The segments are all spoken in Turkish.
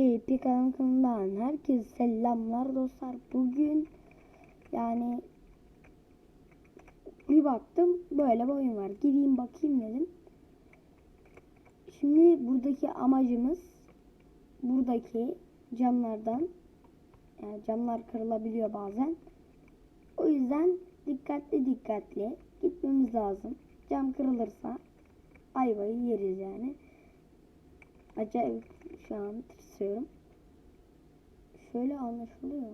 Epic kanalından herkese selamlar dostlar. Bugün yani bir baktım böyle bir oyun var. Gideyim bakayım dedim. Şimdi buradaki amacımız buradaki camlardan yani camlar kırılabiliyor bazen. O yüzden dikkatli dikkatli gitmemiz lazım. Cam kırılırsa ayvayı yeriz yani. Acayip şu an tırsıyorum. Şöyle anlaşılıyor.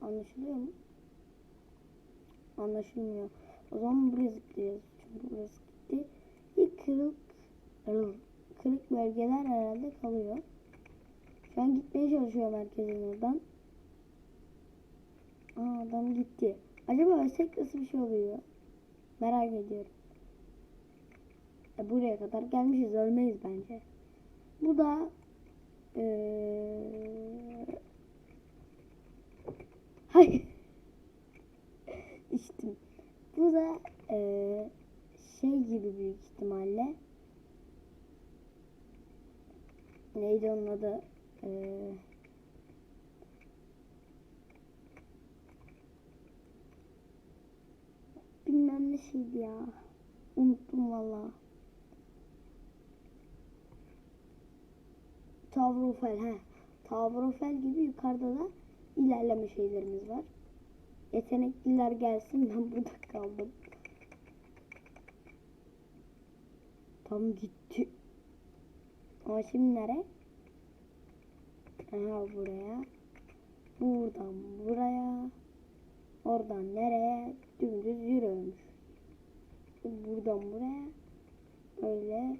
Anlaşılıyor mu? Anlaşılmıyor. O zaman buraya zıplayacağız. Çünkü burası gitti. İlk kırık kırık, bölgeler herhalde kalıyor. Şu an gitmeye çalışıyor merkezin oradan. Aa adam gitti. Acaba ölsek nasıl bir şey oluyor? Merak ediyorum. E, buraya kadar gelmişiz ölmeyiz bence. Bu da ee... Hayır. İçtim. Bu da ee, şey gibi büyük ihtimalle. Neydi onun adı? Ee... Bilmem ne şeydi ya. Unuttum valla. Tavrofel he. Tavrofel gibi yukarıda da ilerleme şeylerimiz var. Yetenekliler gelsin ben burada kaldım. Tam gitti. Ama şimdi nere? Aha buraya. Buradan buraya. Oradan nereye? Dümdüz yürüyormuş. Buradan buraya. Böyle.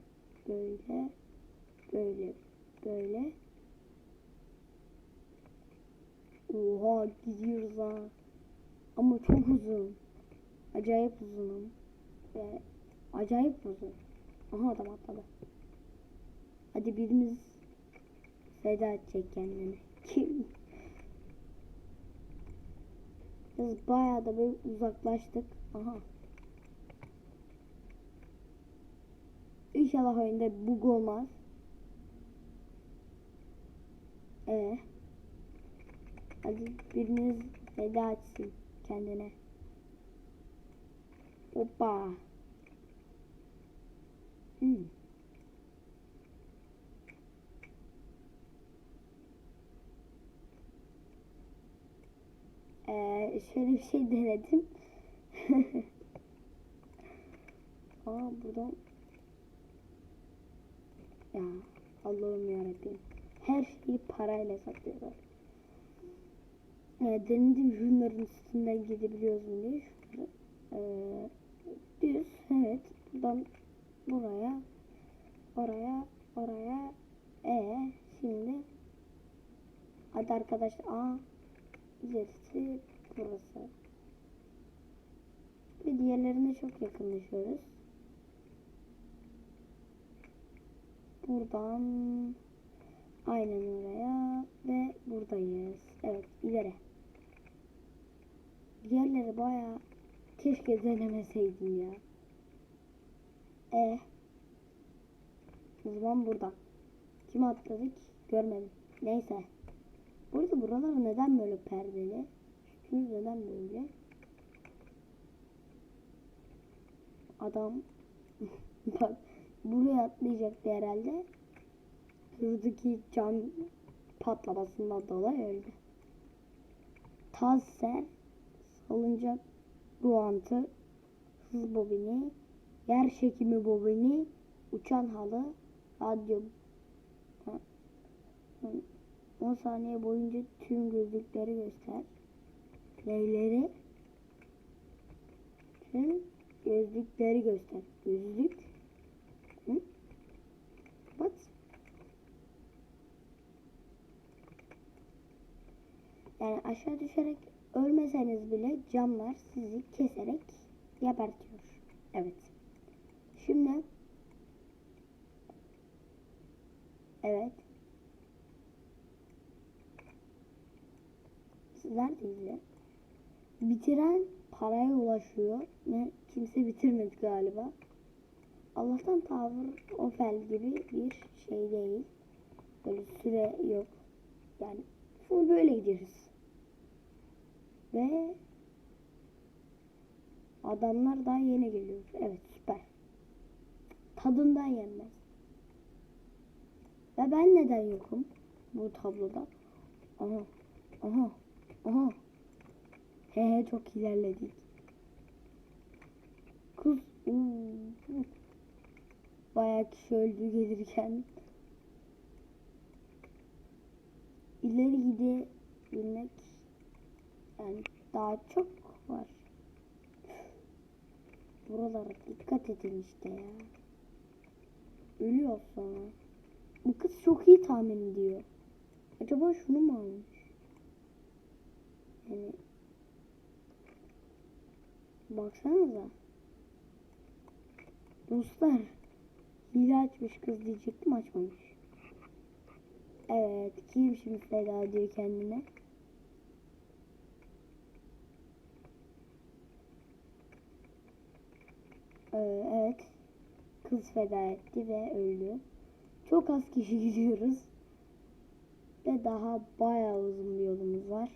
Böyle. Böyle. Böyle. Oha gidiyoruz ha. Ama çok uzun. Acayip uzunum. Ve acayip uzun. Aha adam atladı. Hadi birimiz feda edecek kendini. Kim? Biz bayağı da böyle uzaklaştık. Aha. İnşallah oyunda bug olmaz. Ee, hadi biriniz veda etsin kendine. Hoppa. Hmm. Ee, şöyle bir şey denedim. Aa buradan ya Allah'ım yarabbim. Her şeyi parayla satıyorlar. Ee, denedim şunların üstünden gidebiliyoruz mu diye. Şunları, ee, düz evet. Buradan buraya oraya oraya e şimdi hadi arkadaşlar aa ilerisi burası ve diğerlerine çok yakınlaşıyoruz buradan aynen oraya ve buradayız evet ileri diğerleri baya keşke denemeseydim ya e o zaman burada. Kim atladık? Görmedim. Neyse. Burada buralar neden böyle perdeli? Üstümüz neden böyle? Adam bak buraya atlayacaktı herhalde. Buradaki cam patlamasından dolayı öldü. Tazser, salıncak ruantı, hız bobini, yer çekimi bobini, uçan halı, radyo 10 saniye boyunca tüm gözlükleri göster. Neyleri? Tüm gözlükleri göster. Gözlük. Hı? What? Yani aşağı düşerek ölmeseniz bile camlar sizi keserek gebertiyor. Evet. Şimdi Evet. Sizler de izle. Bitiren paraya ulaşıyor ve kimse bitirmedi galiba. Allah'tan tavır Ofel gibi bir şey değil. Böyle süre yok. Yani full böyle gidiyoruz. Ve adamlar daha yeni geliyor. Evet süper. Tadından yenmez. Ve ben neden yokum bu tabloda? Aha, aha, aha. He he çok ilerledik. Kız uuu. Bayağı kişi öldü gelirken. İleri gidebilmek yani daha çok var. Buralara dikkat edin işte ya. Ölüyor sonra. Bu kız çok iyi tahmin ediyor. Acaba şunu mu almış? Yani baksanıza. Dostlar hile açmış kız diyecektim açmamış. Evet kim şimdi feda ediyor kendine? Ee, evet kız feda etti ve öldü. Çok az kişi gidiyoruz. Ve daha bayağı uzun bir yolumuz var.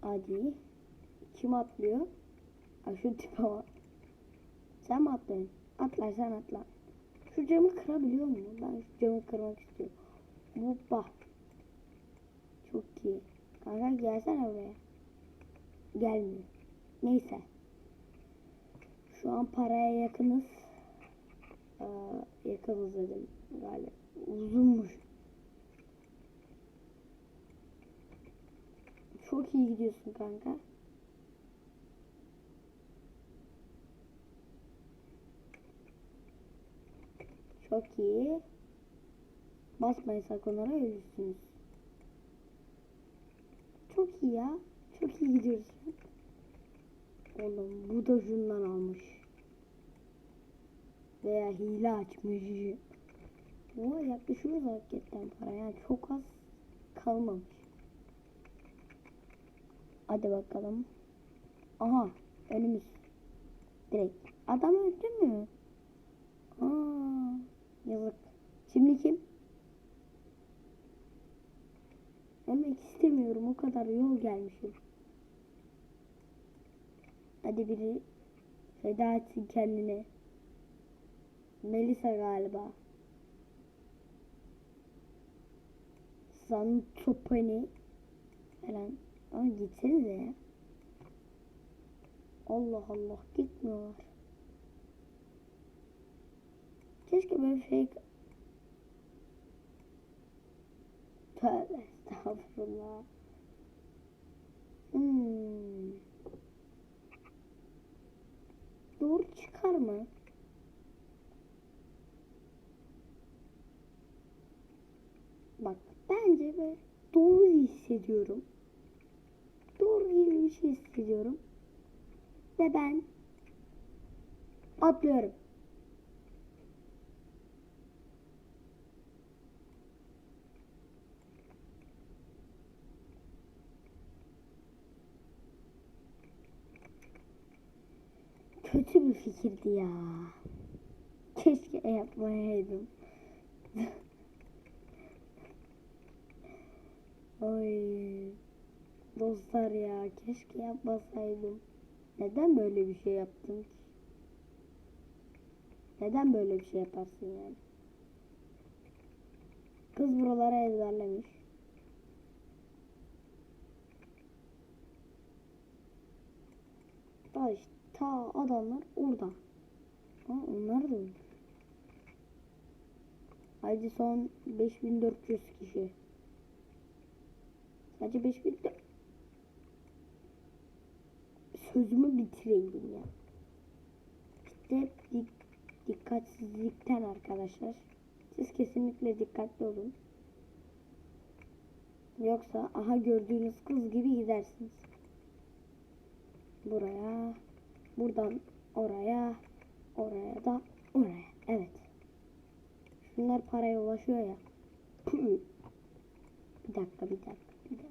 Hadi. Kim atlıyor? Ha şu tipe bak. Sen mi atlıyorsun? Atlarsan atla. Şu camı kırabiliyor mu? Ben şu camı kırmak istiyorum. Hoppa. Çok iyi. Kanka gelsene buraya. Gelmiyor. Neyse. Şu an paraya yakınız. Aa, yakınız dedim galiba. Uzunmuş. Çok iyi gidiyorsun kanka. Çok iyi. Basmayın sakın oraya ölürsünüz. Çok iyi ya. Çok iyi gidiyorsun. Oğlum bu da şundan almış. Veya hile açmış. O yaklaşıyoruz hakikaten para. Yani çok az kalmamış. Hadi bakalım. Aha önümüz. Direkt. Adam öldü mü? Aa, yazık. Şimdi kim? Ölmek istemiyorum. O kadar yol gelmişim. Hadi biri feda etsin kendine. Melisa galiba. Santopani falan. Ama gitsenize ya. Allah Allah gitmiyorlar. Keşke böyle fake Tövbe estağfurullah. Hmm. Doğru çıkar mı? Bak bence ben doğru hissediyorum. Doğru gibi bir şey hissediyorum. Ve ben atlıyorum. Kötü bir fikirdi ya. Keşke yapmayaydım. Ay. Dostlar ya keşke yapmasaydım. Neden böyle bir şey yaptım ki? Neden böyle bir şey yaparsın yani? Kız buralara ezberlemiş. İşte ta adamlar orada. Ha, onlar da ölmüş. Haydi son 5400 kişi. Sadece 5400 Sözümü bitireydim ya. İşte dik dikkatsizlikten arkadaşlar. Siz kesinlikle dikkatli olun. Yoksa aha gördüğünüz kız gibi gidersiniz. Buraya, buradan oraya, oraya da oraya. Evet. Şunlar paraya ulaşıyor ya. bir dakika, bir dakika, bir dakika.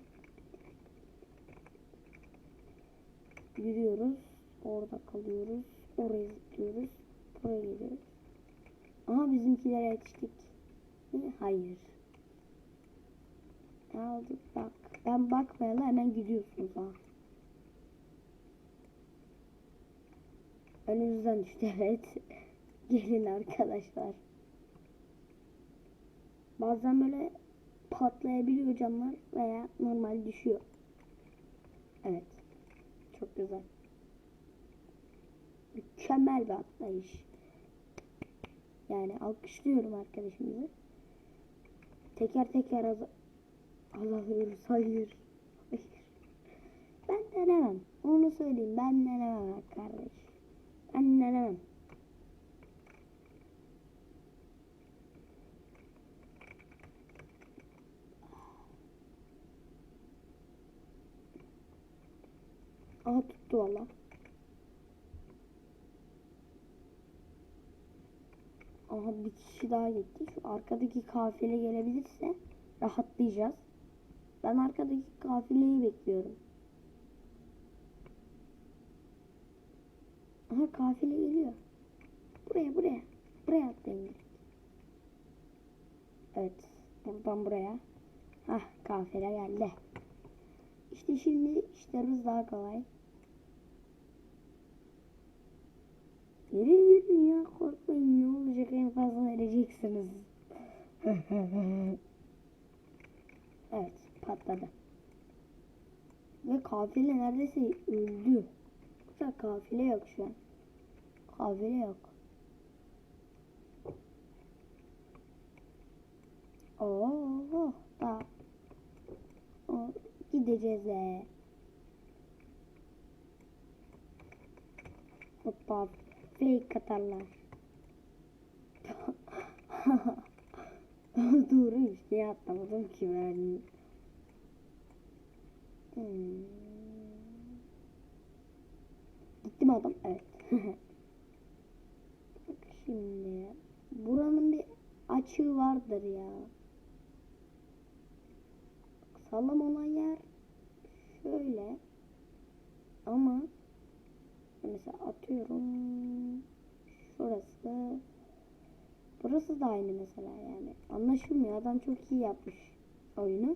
Yürüyoruz. Orada kalıyoruz. Oraya zıplıyoruz. Buraya geliyoruz. Aha bizimki bizimkilere yetiştik. Hayır. Aldık bak. Ben bakmayalı hemen gidiyorsunuz ha. Önünüzden düştü evet. Gelin arkadaşlar. Bazen böyle patlayabiliyor camlar veya normal düşüyor. Evet. Çok güzel. Mükemmel bir atlayış. Yani alkışlıyorum arkadaşımızı. Teker teker az alıyoruz. Hayır. Hayır. Ben denemem. Onu söyleyeyim. Ben denemem kardeş. Denemem. Aha tuttu valla. Aha bir kişi daha gitti. Şu arkadaki kafile gelebilirse rahatlayacağız. Ben arkadaki kafileyi bekliyorum. Aha kafile geliyor. Buraya buraya. Buraya atlayın. direkt. Evet. Buradan buraya. Hah kafile geldi. İşte şimdi işlerimiz daha kolay. Yürü yürü ya korkmayın ne olacak en fazla vereceksiniz. evet patladı. Ve kafile neredeyse öldü. Yoksa kafile yok şu an. Kafile yok. Oo, daha. O, gideceğiz de. Hoppa fake atarlar. Doğru işte atlamadım ki ben. Hmm. Gitti mi adam? Evet. Şimdi. Buranın bir açığı vardır ya. Sağlam olan yer şöyle. Ama mesela atıyorum şurası burası da aynı mesela yani anlaşılmıyor adam çok iyi yapmış oyunu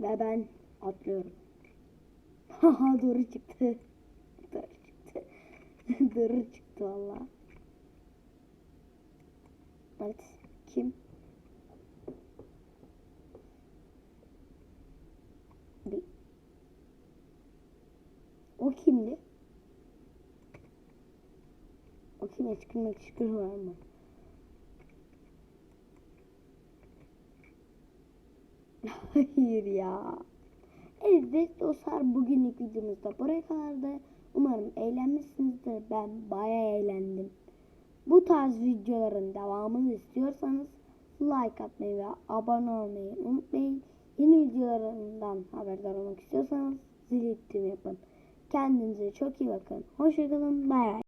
ve ben atlıyorum haha doğru çıktı doğru çıktı valla evet kim bir o kimdi? O kim eskrim ekşikir var mı? Hayır ya. Evet dostlar bugünlük videomuzda buraya kadardı. Umarım eğlenmişsinizdir. Ben bayağı eğlendim. Bu tarz videoların devamını istiyorsanız like atmayı ve abone olmayı unutmayın. Yeni videolarından haberdar olmak istiyorsanız zil yapın. Kendinize çok iyi bakın. Hoşçakalın. Bay.